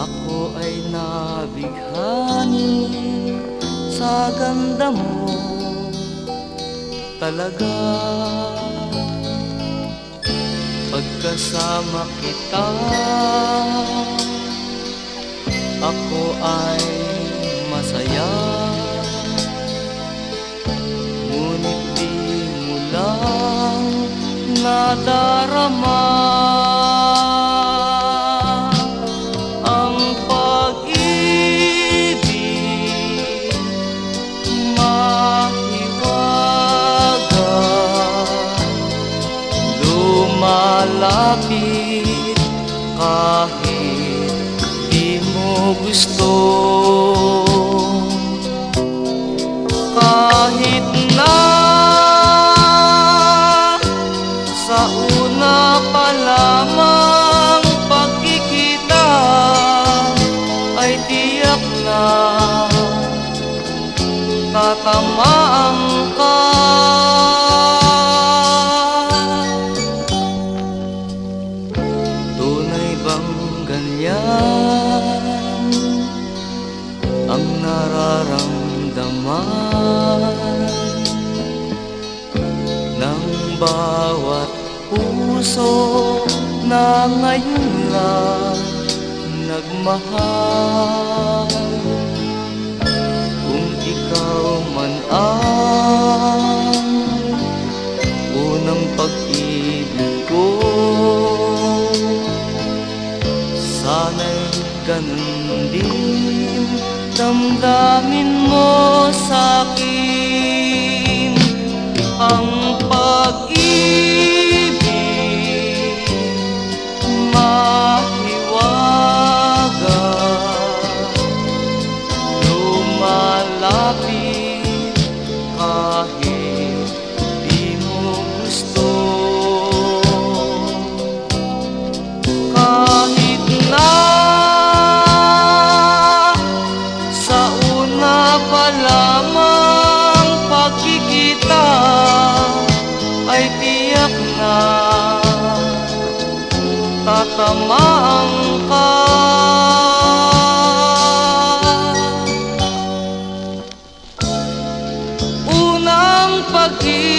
Ako ay nabighani sa ganda mo. Talaga Pagkasama kita Ako ay masaya. Ngunit di mo lang nadarama. Lumalapit kahit di mo gusto. Kahit na sa una pa lamang pagkikita ay tiyak na tatamaan ganyan ang nararamdaman ng bawat puso na ngayon lang nagmahal. Kung ikaw man ang ganun din damdamin mo sa'kin ang pag-ibig mahiwaga. Lumalapit kahit di mo gusto pag-ibig